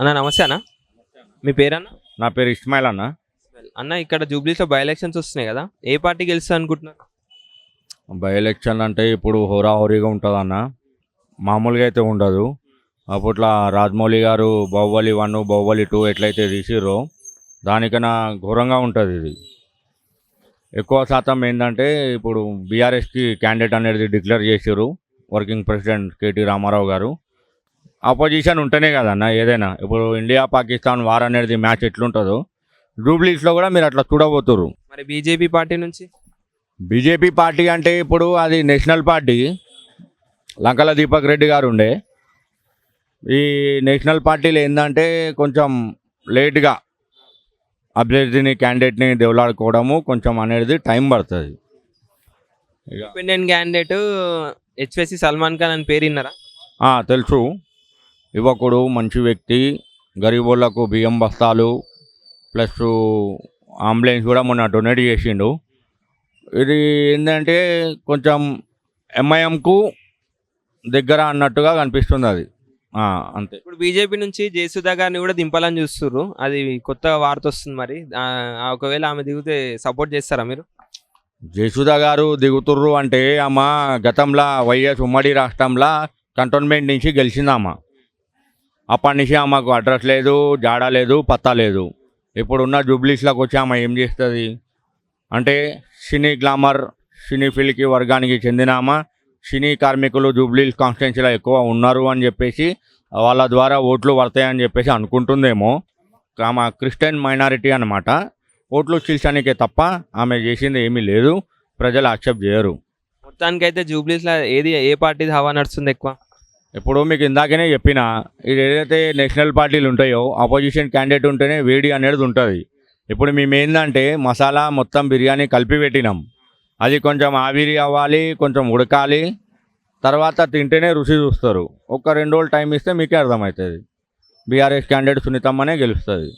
అన్న నమస్తే అన్న. మీ పేరన్న? నా పేరు ఇస్మాయిల్ అన్న. అన్న ఇక్కడ జూబ్లీస్లో బై ఎలక్షన్స్ వస్తున్నాయి కదా. ఏ పార్టీ గెలుస్తా అనుకుంటున్నారు? బై ఎలక్షన్ అంటే ఇప్పుడు హోరాహోరీగా ఉంటుంది అన్న. మామూలుగా అయితే ఉండదు. అప్పట్లో రాజమౌళి గారు బాహుబలి వన్ బాహుబలి టూ ఎట్లయితే తీసిర్రో దానికన్నా ఘోరంగా ఉంటుంది ఇది. ఎక్కువ శాతం ఏంటంటే ఇప్పుడు బీఆర్ఎస్కి క్యాండిడేట్ అనేది డిక్లేర్ చేసారు వర్కింగ్ ప్రెసిడెంట్ కేటీ రామారావు గారు. అపోజిషన్ ఉంటేనే కదన్న ఏదైనా. ఇప్పుడు ఇండియా పాకిస్తాన్ వార్ అనేది మ్యాచ్ ఎట్లుంటుందో జూబ్లీస్లో కూడా మీరు అట్లా చూడబోతుర్రు. మరి బీజేపీ పార్టీ నుంచి? బీజేపీ పార్టీ అంటే ఇప్పుడు అది నేషనల్ పార్టీ లంకల దీపక్ రెడ్డి గారు ఉండే. ఈ నేషనల్ పార్టీలు ఏంటంటే కొంచెం లేట్గా అభ్యర్థిని క్యాండిడేట్ని దేవులాడుకోవడము కొంచెం అనేది టైం పడుతుంది. Independent candidate HSC Salman Khan అని పేరు విన్నారా తెలుసు. యువకుడు మంచి వ్యక్తి గరీబోళ్ళకు బియ్యం బస్తాలు ప్లస్ అంబులెన్స్ కూడా మొన్న డొనేట్ చేసిండు. ఇది ఏంటంటే కొంచెం ఎంఐఎంకు దగ్గర అన్నట్టుగా కనిపిస్తుంది అది. అంతే. ఇప్పుడు బీజేపీ నుంచి జయసుధా గారిని కూడా దింపాలని చూస్తుర్రు. అది కొత్త వార్త వస్తుంది మరి. ఒకవేళ ఆమె దిగితే సపోర్ట్ చేస్తారా మీరు? జయసుధ గారు దిగుతుర్రు అంటే ఆమె గతంలో వైఎస్ ఉమ్మడి రాష్ట్రంలో కంటోన్మెంట్ నుంచి గెలిచిందామా అప్పటి నుంచి ఆమెకు అడ్రస్ లేదు జాడ లేదు పత్తా లేదు. ఇప్పుడున్న జూబ్లీస్లోకి వచ్చి ఆమె ఏం చేస్తుంది? అంటే సినీ గ్లామర్ సినీ ఫీల్డ్కి వర్గానికి చెందిన ఆమె సినీ కార్మికులు జూబ్లీస్ కాన్స్టిట్యున్సీలో ఎక్కువ ఉన్నారు అని చెప్పేసి వాళ్ళ ద్వారా ఓట్లు పడతాయని చెప్పేసి అనుకుంటుందేమో. ఆమె క్రిస్టియన్ మైనారిటీ అనమాట ఓట్లు చీల్చడానికే తప్ప ఆమె చేసింది ఏమీ లేదు. ప్రజలు యాక్సెప్ట్ చేయరు. మొత్తానికైతే జూబ్లీస్లో ఏది ఏ పార్టీ హవా నడుస్తుంది ఎక్కువ? ఇప్పుడు మీకు ఇందాకనే చెప్పిన ఇది ఏదైతే నేషనల్ పార్టీలు ఉంటాయో అపోజిషన్ క్యాండిడేట్ ఉంటేనే వేడి అనేది ఉంటుంది. ఇప్పుడు మేము ఏంటంటే మసాలా మొత్తం బిర్యానీ కలిపి పెట్టినాం. అది కొంచెం ఆవిరి అవ్వాలి కొంచెం ఉడకాలి తర్వాత తింటేనే రుచి చూస్తారు. ఒక రెండు రోజులు టైం ఇస్తే మీకే అర్థమవుతుంది. బీఆర్ఎస్ క్యాండిడేట్ సునీతమ్మనే గెలుస్తుంది.